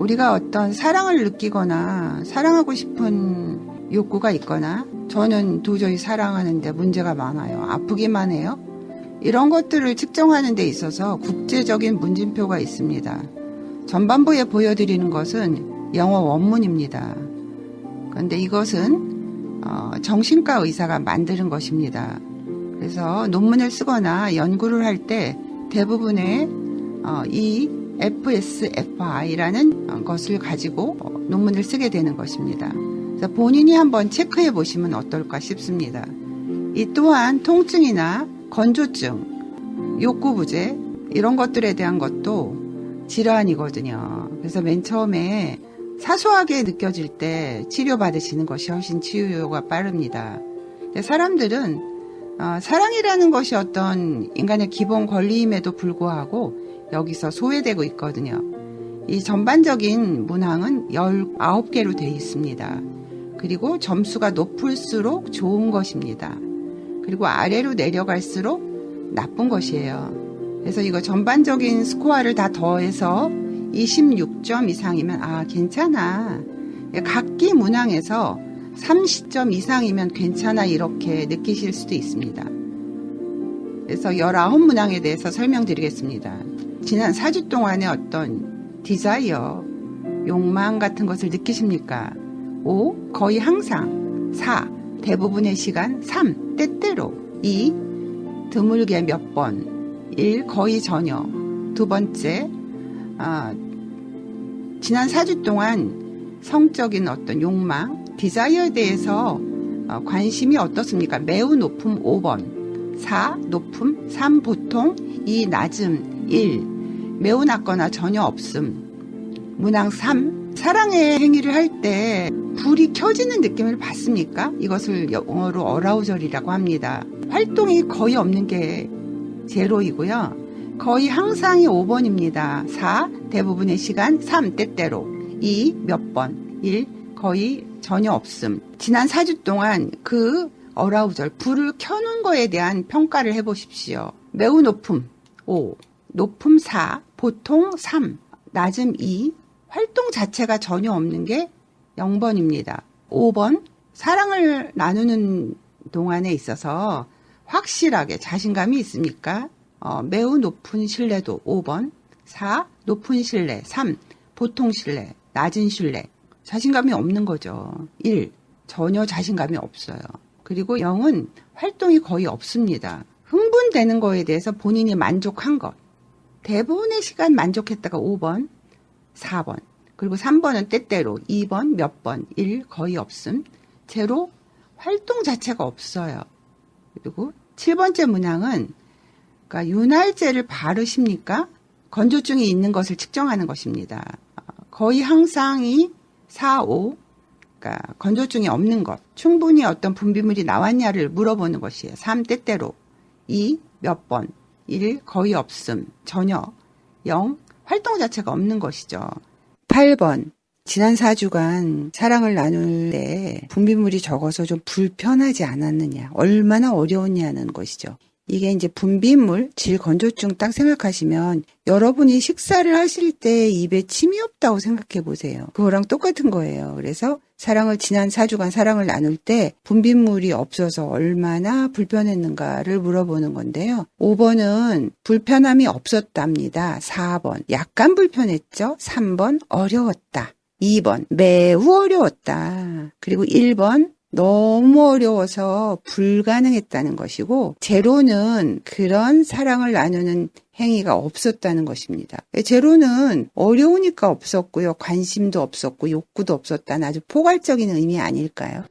우리가 어떤 사랑을 느끼거나 사랑하고 싶은 욕구가 있거나 저는 도저히 사랑하는데 문제가 많아요. 아프기만 해요. 이런 것들을 측정하는 데 있어서 국제적인 문진표가 있습니다. 전반부에 보여드리는 것은 영어 원문입니다. 그런데 이것은 어, 정신과 의사가 만드는 것입니다. 그래서 논문을 쓰거나 연구를 할 때 대부분의 어, 이 FSFI라는 것을 가지고 어, 논문을 쓰게 되는 것입니다. 본인이 한번 체크해 보시면 어떨까 싶습니다. 이 또한 통증이나 건조증, 욕구부재 이런 것들에 대한 것도 질환이거든요. 그래서 맨 처음에 사소하게 느껴질 때 치료받으시는 것이 훨씬 치유가 빠릅니다. 사람들은 어, 사랑이라는 것이 어떤 인간의 기본 권리임에도 불구하고 여기서 소외되고 있거든요. 이 전반적인 문항은 19개로 되어 있습니다. 그리고 점수가 높을수록 좋은 것입니다. 그리고 아래로 내려갈수록 나쁜 것이에요. 그래서 이거 전반적인 스코어를 다 더해서 26점 이상이면 아 괜찮아. 각기 문항에서 30점 이상이면 괜찮아 이렇게 느끼실 수도 있습니다. 그래서 19문항에 대해서 설명드리겠습니다. 지난 4주 동안의 어떤 디자이어, 욕망 같은 것을 느끼십니까? 5. 거의 항상 4. 대부분의 시간 3. 때때로 2. 드물게 몇 번 1. 거의 전혀 두 번째 아, 지난 4주 동안 성적인 어떤 욕망, 디자이어에 대해서 어, 관심이 어떻습니까? 매우 높음 5번 4. 높음 3. 보통 2. 낮음 1. 매우 낮거나 전혀 없음 문항 3. 사랑의 행위를 할 때 불이 켜지는 느낌을 받습니까? 이것을 영어로 어라우절이라고 합니다. 활동이 거의 없는 게 제로이고요. 거의 항상이 5번입니다. 4. 대부분의 시간 3. 때때로 2. 몇 번 1. 거의 전혀 없음. 지난 4주 동안 그 어라우절, 불을 켜는 거에 대한 평가를 해보십시오. 매우 높음 5. 높음 4. 보통 3. 낮음 2. 활동 자체가 전혀 없는 게 0번입니다. 5번 사랑을 나누는 동안에 있어서 확실하게 자신감이 있습니까? 어, 매우 높은 신뢰도 5번 4. 높은 신뢰 3. 보통 신뢰 낮은 신뢰 자신감이 없는 거죠. 1. 전혀 자신감이 없어요. 그리고 0은 활동이 거의 없습니다. 흥분되는 거에 대해서 본인이 만족한 것. 대부분의 시간 만족했다가 5번, 4번, 그리고 3번은 때때로, 2번 몇 번, 1 거의 없음, 제로 활동 자체가 없어요. 그리고 7번째 문항은 그러니까 윤활제를 바르십니까? 건조증이 있는 것을 측정하는 것입니다. 거의 항상 이 4, 5, 그러니까 건조증이 없는 것, 충분히 어떤 분비물이 나왔냐를 물어보는 것이에요. 3 때때로, 2 몇 번, 1 거의 없음, 전혀, 0 활동 자체가 없는 것이죠. 8번 지난 4주간 사랑을 나눌 때 분비물이 적어서 좀 불편하지 않았느냐, 얼마나 어려웠냐는 것이죠. 이게 이제 분비물, 질 건조증 딱 생각하시면 여러분이 식사를 하실 때 입에 침이 없다고 생각해 보세요. 그거랑 똑같은 거예요. 그래서 사랑을 지난 4주간 사랑을 나눌 때 분비물이 없어서 얼마나 불편했는가를 물어보는 건데요. 5번은 불편함이 없었답니다. 4번 약간 불편했죠. 3번 어려웠다. 2번 매우 어려웠다. 그리고 1번 너무 어려워서 불가능했다는 것이고 제로는 그런 사랑을 나누는 행위가 없었다는 것입니다. 제로는 어려우니까 없었고요. 관심도 없었고 욕구도 없었다는 아주 포괄적인 의미 아닐까요?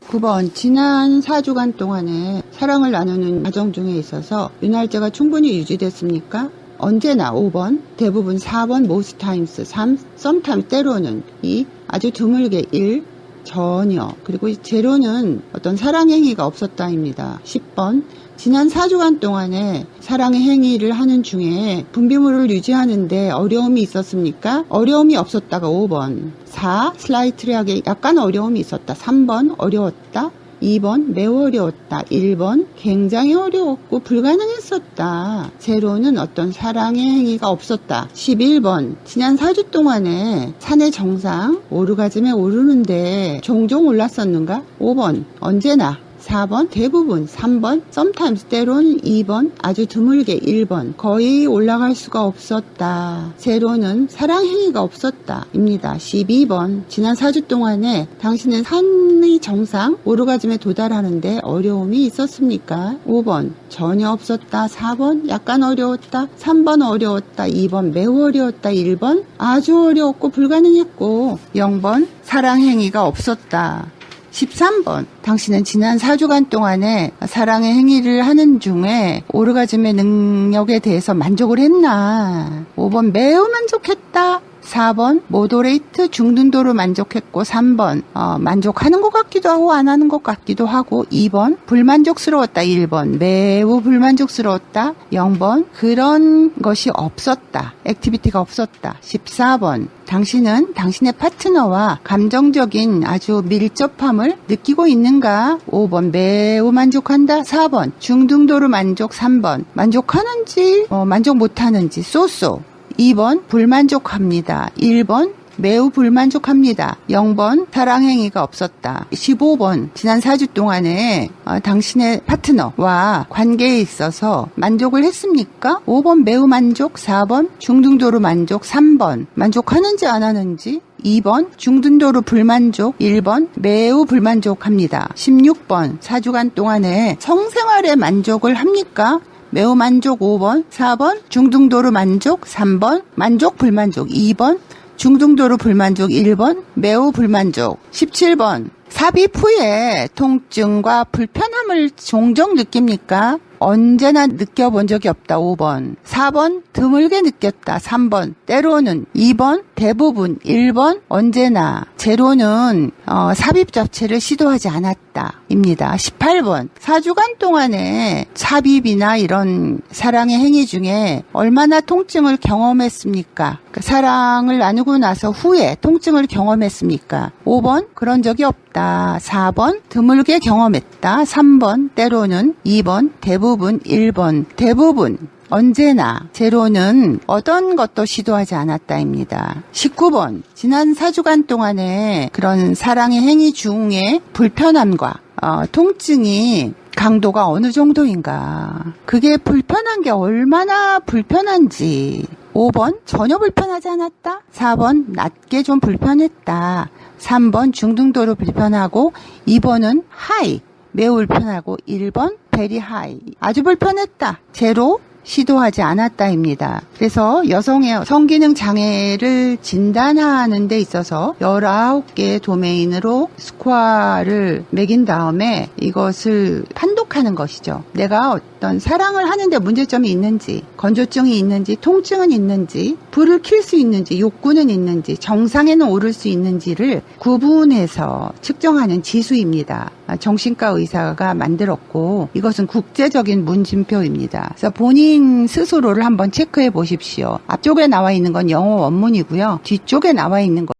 9번 지난 4주간 동안에 사랑을 나누는 과정 중에 있어서 윤활제가 충분히 유지됐습니까? 언제나 5번, 대부분 4번, most times 3, sometimes 때로는 2, 아주 드물게 1, 전혀. 그리고 제로는 어떤 사랑의 행위가 없었다입니다. 10번. 지난 4주간 동안에 사랑의 행위를 하는 중에 분비물을 유지하는데 어려움이 있었습니까? 어려움이 없었다가 5번. 4. 슬라이트리하게 약간 어려움이 있었다. 3번. 어려웠다. 2번 매우 어려웠다. 1번 굉장히 어려웠고 불가능했었다. 제로는 어떤 사랑의 행위가 없었다. 11번 지난 4주 동안에 산의 정상 오르가즘에 오르는데 종종 올랐었는가? 5번 언제나 4번 대부분 3번 sometimes 때로는 2번 아주 드물게 1번 거의 올라갈 수가 없었다. 제로는 사랑 행위가 없었다. 입니다. 12번 지난 4주 동안에 당신은 산의 정상 오르가즘에 도달하는데 어려움이 있었습니까? 5번 전혀 없었다. 4번 약간 어려웠다. 3번 어려웠다. 2번 매우 어려웠다. 1번 아주 어려웠고 불가능했고 0번 사랑 행위가 없었다. 13번. 당신은 지난 4주간 동안에 사랑의 행위를 하는 중에 오르가즘의 능력에 대해서 만족을 했나? 5번. 매우 만족했다. 4번 모도레이트 중등도로 만족했고 3번 어, 만족하는 것 같기도 하고 안 하는 것 같기도 하고 2번 불만족스러웠다 1번 매우 불만족스러웠다 0번 그런 것이 없었다 액티비티가 없었다 14번 당신은 당신의 파트너와 감정적인 아주 밀접함을 느끼고 있는가? 5번 매우 만족한다. 4번 중등도로 만족. 3번 만족하는지 어, 만족 못하는지 쏘쏘. 2번 불만족합니다. 1번 매우 불만족합니다. 0번 사랑행위가 없었다. 15번 지난 4주 동안에 어, 당신의 파트너와 관계에 있어서 만족을 했습니까? 5번 매우 만족, 4번 중등도로 만족, 3번 만족하는지 안 하는지 2번 중등도로 불만족, 1번 매우 불만족합니다. 16번 4주간 동안에 성생활에 만족을 합니까? 매우 만족 5번, 4번 중등도로 만족, 3번 만족 불만족, 2번 중등도로 불만족 1번, 매우 불만족 17번 삽입 후에 통증과 불편함을 종종 느낍니까? 언제나 느껴본 적이 없다. 5번. 4번 드물게 느꼈다. 3번 때로는 2번 대부분 1번 언제나 제로는 어, 삽입 자체를 시도하지 않았다. 입니다. 18번. 4주간 동안에 삽입이나 이런 사랑의 행위 중에 얼마나 통증을 경험했습니까? 그 사랑을 나누고 나서 후에 통증을 경험했습니까? 5번. 그런 적이 없다. 4번. 드물게 경험했다. 3번. 때로는 2번. 대부분 1번. 대부분 언제나 제로는 어떤 것도 시도하지 않았다입니다. 19번 지난 4주간 동안에 그런 사랑의 행위 중에 불편함과 어, 통증이 강도가 어느 정도인가 그게 불편한 게 얼마나 불편한지 5번 전혀 불편하지 않았다 4번 낮게 좀 불편했다 3번 중등도로 불편하고 2번은 하이 매우 불편하고 1번 베리 하이 아주 불편했다 제로 시도하지 않았다입니다. 그래서 여성의 성기능 장애를 진단하는 데 있어서 19개의 도메인으로 스코어를 매긴 다음에 이것을 판독하는 것이죠. 내가 어떤 사랑을 하는데 문제점이 있는지, 건조증이 있는지, 통증은 있는지, 불을 킬 수 있는지, 욕구는 있는지, 정상에는 오를 수 있는지를 구분해서 측정하는 지수입니다. 아, 정신과 의사가 만들었고 이것은 국제적인 문진표입니다. 그래서 본인 스스로를 한번 체크해 보십시오. 앞쪽에 나와 있는 건 영어 원문이고요. 뒤쪽에 나와 있는 것